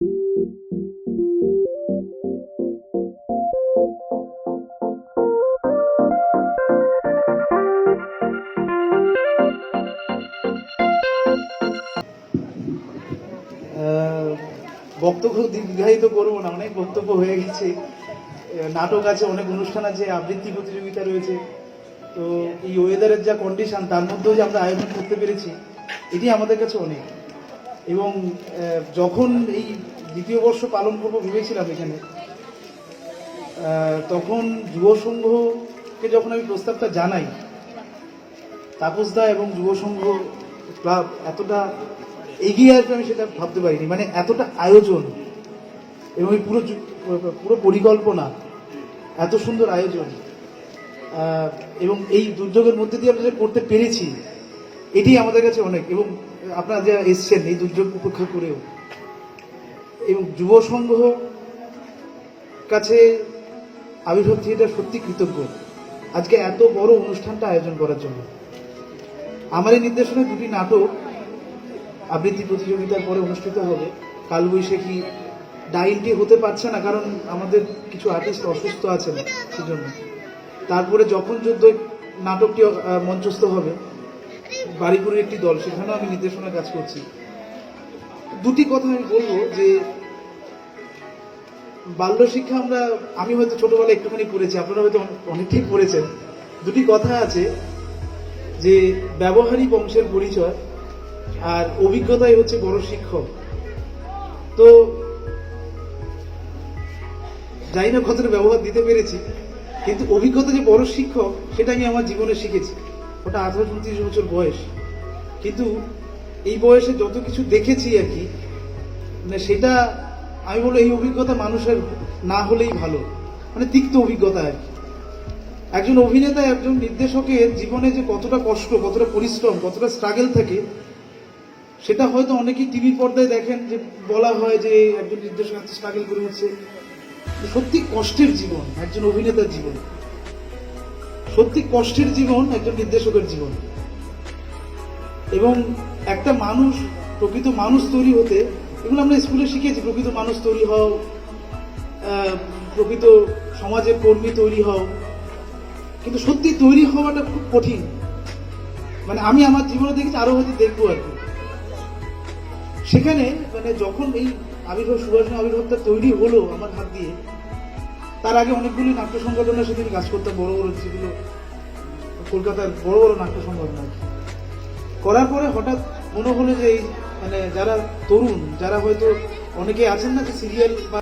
বক্তব্য দীর্ঘায়িত করব না, অনেক বক্তব্য হয়ে গেছে। নাটক আছে, অনেক অনুষ্ঠান আছে, আবৃত্তি প্রতিযোগিতা রয়েছে। তো এই ওয়েদারের যা কন্ডিশন তার মধ্যেও যে আমরা আয়োজন করতে পেরেছি, এটি আমাদের কাছে অনেক। এবং যখন এই দ্বিতীয় বর্ষ পালন করব ভেবেছিলাম এখানে তখন যুব সংঘকে যখন আমি প্রস্তাবটা জানাই, তাপসদা এবং যুব সংঘ ক্লাব এতটা এগিয়ে আসবে আমি সেটা ভাবতে পারিনি মানে এতটা আয়োজন এবং এই পুরো পুরো পরিকল্পনা এত সুন্দর আয়োজন এবং এই দুর্যোগের মধ্যে দিয়ে আমরা যে করতে পেরেছি, এটি আমাদের কাছে অনেক এবং আপনারা যারা এসছেন এই দুর্যোগ উপেক্ষা করেও, এবং যুব সংঘ কাছে আবির্ভাব থিয়েটার সত্যি কৃতজ্ঞ। আজকে এত বড় অনুষ্ঠানটা আয়োজন করার জন্য। আমার এই নির্দেশনায় দুটি নাটক আবৃত্তি প্রতিযোগিতার পরে অনুষ্ঠিত হবে। কালবৈশাখী ডাইনটি হতে পারছে না, কারণ আমাদের কিছু আর্টিস্ট অসুস্থ আছেন সেজন্য। তারপরে যখন যুদ্ধ নাটকটি মঞ্চস্থ হবে বাড়িপুরের একটি দল, সেখানেও আমি নির্দেশনা কাজ করছি। দুটি কথা আমি বলব যে, বাল্য শিক্ষা আমরা, আমি হয়তো ছোটবেলায় একটুখানি পড়েছি, আপনারা হয়তো অনেক- অনেকটাই পড়েছেন। দুটি কথা আছে যে ব্যবহারই বংশের পরিচয় আর অভিজ্ঞতাই হচ্ছে বড় শিক্ষক। তো, জানি না কতটা ব্যবহার দিতে পেরেছি, কিন্তু অভিজ্ঞতা যে বড় শিক্ষক, সেটা আমি আমার জীবনে শিখেছি। ওটা আঠারো উনত্রিশ বছর বয়স। কিন্তু এই বয়সে যত কিছু দেখেছি আর কি মানে সেটা আমি বলব এই অভিজ্ঞতা মানুষের না হলেই ভালো। মানে তিক্ত অভিজ্ঞতা আর কি। একজন অভিনেতা, একজন নির্দেশকের জীবনে যে কতটা কষ্ট, কতটা পরিশ্রম, কতটা স্ট্রাগল থাকে, সেটা হয়তো অনেকেই টিভি পর্দায় দেখেন যে বলা হয় যে একজন নির্দেশক স্ট্রাগল করে হচ্ছে। সত্যি কষ্টের জীবন, একজন অভিনেতার জীবন। সত্যি কষ্টের জীবন, একজন নির্দেশকের জীবন। এবং একটা মানুষ, প্রকৃত মানুষ তৈরি হতে, এগুলো আমরা স্কুলে শিখেছি, প্রকৃত মানুষ তৈরি হও প্রকৃত সমাজের কর্মী তৈরি হও। কিন্তু সত্যি তৈরি হওয়াটা খুব কঠিন। মানে আমি আমার জীবনে দেখেছি, আরও হয়তো দেখব আর কি। সেখানে মানে যখন এই আবির্ভাব সুভাষণ আবির্ভাবটা তৈরি হলো আমার হাত দিয়ে তার আগে অনেকগুলি নাট্য সংগঠনের সাথে কাজ করতাম বড় বড় যেগুলো কলকাতার বড় বড় নাট্য সংগঠন। আর করার পরে হঠাৎ মনে হলো যে এই মানে যারা তরুণ, যারা হয়তো অনেকে আছেন না যে সিরিয়াল বা